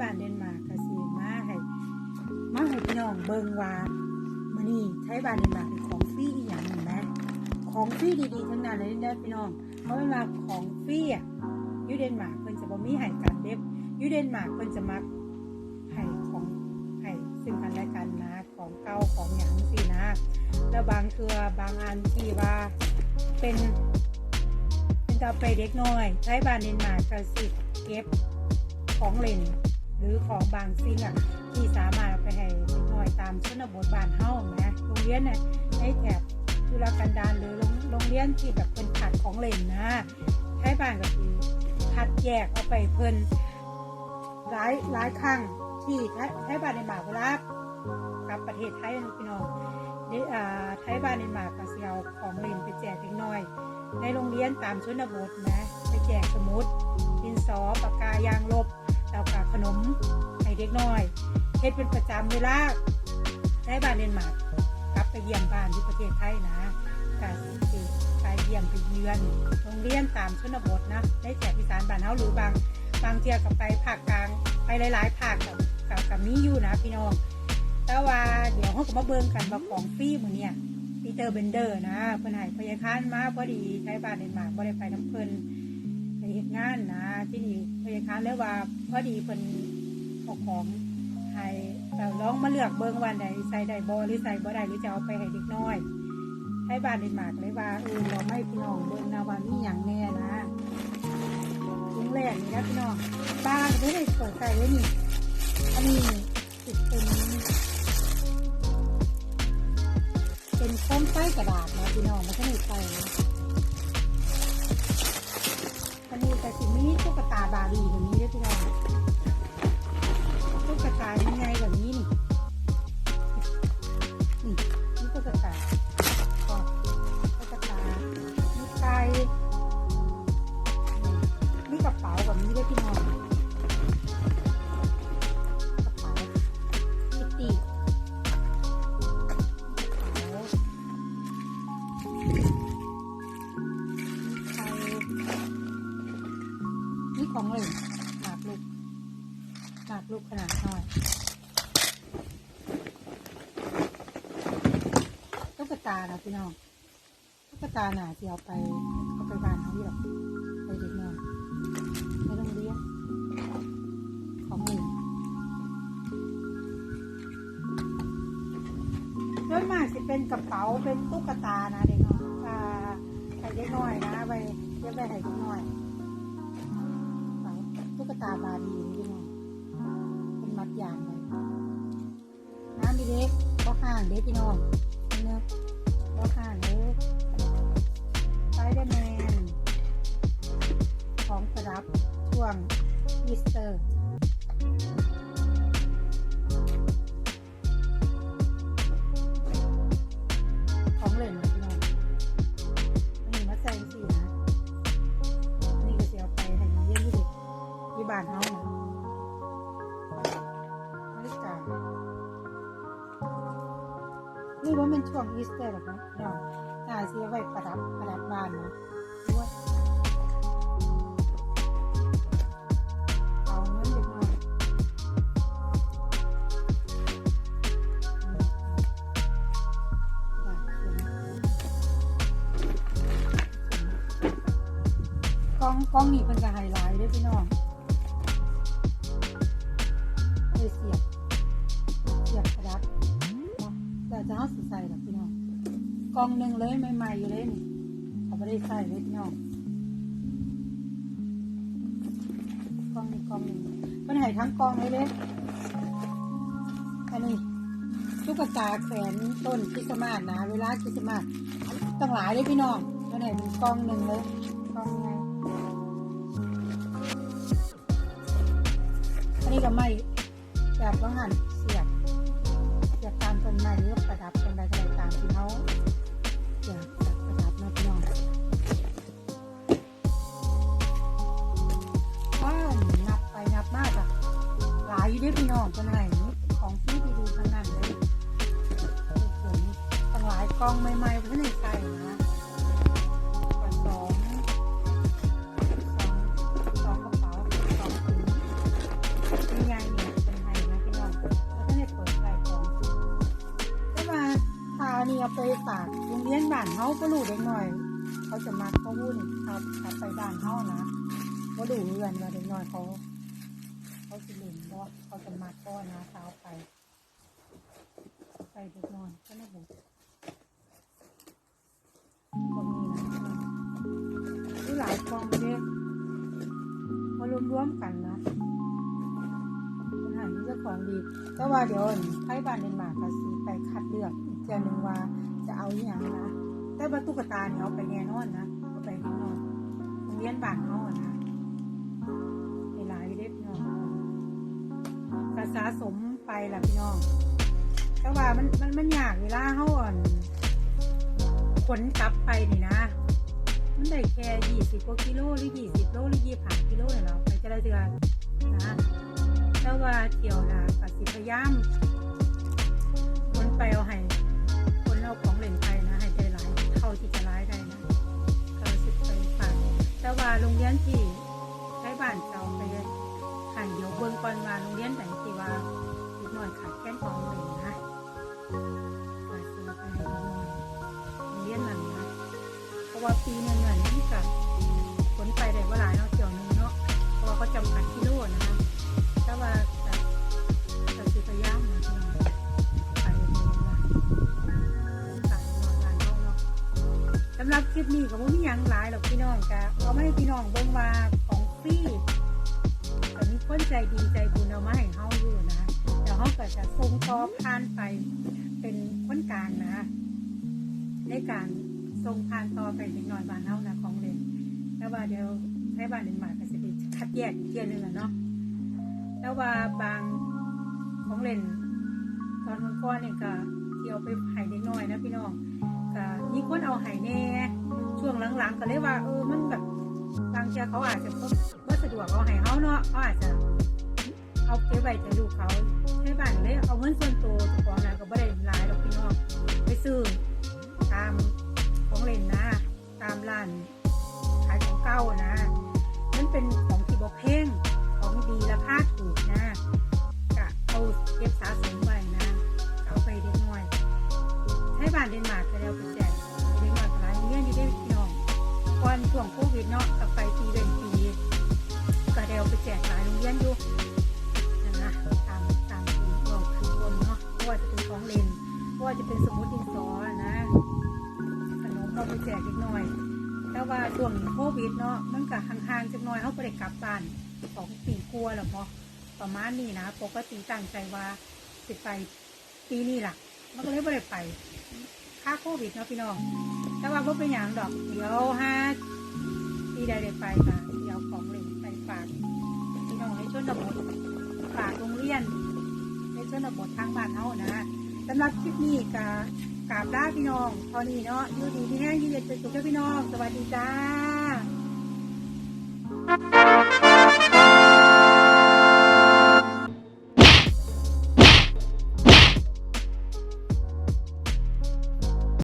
บ้านเดนมาร์กก็สิมาให้มาให้พี่น้องเบิ่งว่ามื้อนี้ไทยบ้านเดนมาร์กเป็นของฟรีอีหยังเห็นไหมของฟรีดีๆทั้งนั้นเลยเด้พี่น้องเพราะเวลาของฟรีอะยูเดนมาร์กเพิ่นจะบ่มีให้กันเด็บยูเดนมาร์กเพิ่นจะมักให้ของให้ซึ่งกันและกันนะของเก่าของหยังสินะ แล้วบางเทือบางอันที่ว่าเป็นเป็นกาแฟเด็กน้อยใช้บานเดนมาร์กก็สิเก็บของเล่น หรือของบางสิ่งอะที่สามารถเอาไปให้เด็กน้อยตามชนบทบ้านเฮานะโรงเรียนน่ะในแถบธุรกันดารหรือโรงเรียนที่แบบเป็นขาดของเล่นนะใช้บ้านก็คือคัดแยกเอาไปเพิ่นหลายหลายครั้งที่ใช้ใช้บ้านเดนมากเวลากับประเทศไทยพี่น้องนี่อ่าไทยบ้านเดนมากก็สิเอาของเล่นไปแจกเด็กน้อย ในโรงเรียนตามชนบทนะ ไปแจกสมุดดินสอปากกายางล ด็กน้อยเฮ็ดเป็นประจำเวลาไทยบ้านเดนมาร์กกลับไปเยี่ยมบ้านที่ประเทศไทยนะก็สิไปเยี่ยมไปเยือนโรงเรียนตามชนบทนะได้แจกอีสานบ้านเฮาหรือบางบางเที่ยก็ไปภาคกลางไปหลายๆภาคกับกับกับมีอยู่นะพี่น้องแต่ว่าเดี๋ยวเขาก็มาเบิ่งกันว่าของฟรีมือเนี่ยปีเตอร์เบนเดอร์นะเพิ่นให้พยาคานมาพอดีใช้บ้านเดนมาร์กบ่ได้ไปน้ำเพิ่นไปเฮ็ดงานนะที่นี่พยาคานเลยว่าพอดีเพิ่น เอาของให้แต่ลองมาเลือกเบิ่งวันใดใส่ได้บ่หรือใส่บ่ได้หรือจะเอาไปให้เด็กน้อยให้บ้านเดนมากเลยว่าเออเราไม่พี่น้องเบิ่งนะว่ามีหยังแน่นะลุงแรกนี่นะพี่น้องบ้านไม่ได้เปิดใส่เลยนี่อันนี้ติดเป็นเป็นต้มไส้กระดาษนะพี่น้องมันก็มีไส้นะอันนี้แต่สิมีตุ๊กตาบาร์บี้แบบนี้ด้วยพี่น้อง ชะกตายังไงแบบนี้นี่ ลูกขนาดน้อยตุ๊กตานะพี่น้องตุ๊กตาหนาที่เอาไปเอาไปบ้านเขาที่หรอกไปเด็กน้อยในโรงเรียนของเล่นโดยมากสิเป็นกระเป๋าเป็นตุ๊กตานะเด็กน้อยอ่าให้เด็กน้อยนะไปเก็บไว้ให้เด็กน้อยตุ๊กตาบาร์บี้ นี่พี่น้องเป็นมัดยางเลยน้ำดีเล็กก็ห่างเด็กพี่น้องเนื้อก็ห่างเล็กไซเดอร์แมนของประดับช่วงอีสเตอร์ของเล่นพี่น้องนนี้มาใส่สินะนี่ก็จะเอาไปให้เยี่ยมที่เด็กที่บ้านเฮา ช่วงอีสเตอร์หรอกนะเนาะน่าเสียไว้ประดับประดับบ้านเนาะด้วยเอาเงินเด็กน้อยบาทเดียวกล้องกล้องนี่เป็นกระไฮไลท์ด้วยพี่น้อง สีใส่หรอกพี่น้องกล่องหนึ่งเลยใหม่ๆอยู่เลยนี่เขาไม่ได้ใส่เลยพี่น้องกล่องนี้กล่องหนึ่งมันหายทั้งกล่องเลยเลยอันนี้ตุ๊กตาแขวนต้นคริสต์มาสนะเวลาคริสต์มาสตั้งหลายเลยพี่น้องมันหายเป็นกล่องหนึ่งเลยกล่องไงอันนี้ก็ไม่แบบว่าหันเสีย นไม้เลือประดับเป็นใดก็ได้ตามที่เขาอยากประดับนะพี่น้องว้านับไปนับมากอะหลายอยู่เด้วยพี่น้องจนไหนของที่ดีๆทั้งนั้นเลยโอ้โหตั้งหลายกองใหม่ๆเพื่อนในใจนะ เขาก็รู้เด็กหน่อย เขาจะมักเขาวุ่นเขาเขาไปบ้านเขานะก็ดูเรือนว่าเด็กหน่อยเขา เขาสิเล่นบ่เขาจะมักก็นะเท้าไป ไปเด็กน้อยก็น่าบุก็มีนะที่หลายกองเด้พอรวมๆกันนะมันหายเจ้าของดี แต่ว่าเดี๋ยวไพ่บ้านเดนมาร์กสีไปคัดเลือกอีกเจ้าหนึ่งว่า จะเอาอย่างนะแต่ว่าตุ๊กตาเนี่ยเอาไปแน่นอนนะเอาไปแน่นอนโรงเรียนบ้านเขาอะนะหลายเด็กเนาะกสะสมไปล่ะพี่น้องแต่ว่ามันมันมันยากเวลาเขาอ่อนขนกลับไปนี่นะ มันได้แค่ยี่สิบกว่ากิโลหรือยี่สิบโลหรือยี่สิบกิโลเนี่ยเราไปจะได้เดือนนะแต่ว่าเที่ยวนะก็สิพยายามคนไปเอาให้ ว่าโรงเรียนที่ใช้บ้านเก่าไปหันเดี๋ยวเบิ่งก่อนว่าโรงเรียนไหนที่ว่าอีกหน่อยขาดแค้นของเล่นนะก็สิไปให้อีกหน่อยโรงเรียนนั้นนะเพราะว่าปีหนึงเงินนี่กับ ปนี้ก็บ่มีหยังหลายหรอกพี่น้องกะเอามาให้พี่น้องเบิ่งว่าของฟรีก็มีคนใจดีใจบุญเอามาให้เฮาอยู่นะเดี๋ยวเฮาก็จะส่งต่อผ่านไปเป็นคนกลางนะในการส่งผ่านต่อไปเล็กน้อยบ้านเฮานะของเล่นแต่ว่าเดี๋ยวให้บ้านเดนมาร์กก็สิไปคัดแยกอีกเที่ยนึงอะเนาะแต่ว่าบางของเล่นตอนก่อนๆเนี่ยก็เที่ยวไปไห้เด็กน้อยนะพี่น้อง ก็มีคนเอาไห้แน่ช่วงหลังๆก็เลยว่าเออมันแบบบางเทีเขาอาจจะบ่บ่สะดวกเอาไห้เขาเนาะเขาอาจจะเอาเก็บไว้แต่ลูกเขาให้บ้านเลยเอาเงินส่วนตัวจ้าของนะก็บ่ได้หลายดอกพี่น้องไปซื้อตามของเล่นนะ ตามร้านขายของเก่านะมันเป็นของที่บ่แพงของดีราคาถูกนะ ว่าจะเป็นสมุดดินสอนะขนมเอาไปแจกเด็กน้อย แต่ว่าช่วงโควิดเนาะมันก็ห่างๆจักหน่อยเขาก็ได้กลับบ้านสองปีกลัวาแล้วพอประมาณนี้นะปกติตั้งใจว่าสิไปปีนี้ล่ะมันก็เลยไม่ได้ไปค่าโควิดเนาะพี่น้อง แต่ว่าบ่เป็นอย่างดอก เดี๋ยวห้าปีใดได้ไปค่ะเดี๋ยวของเล่นไปฝากพี่น้องในชนบทฝากโรงเรียนในชนบททางบ้านเขานะ สำหรับคลิปนี้กะกราบลาพี่น้องเท่านี้เนาะอยู่ดีที่แห้งยืนเย็นเป็นสุขเจ้าพี่น้อง สวัสดีจ้า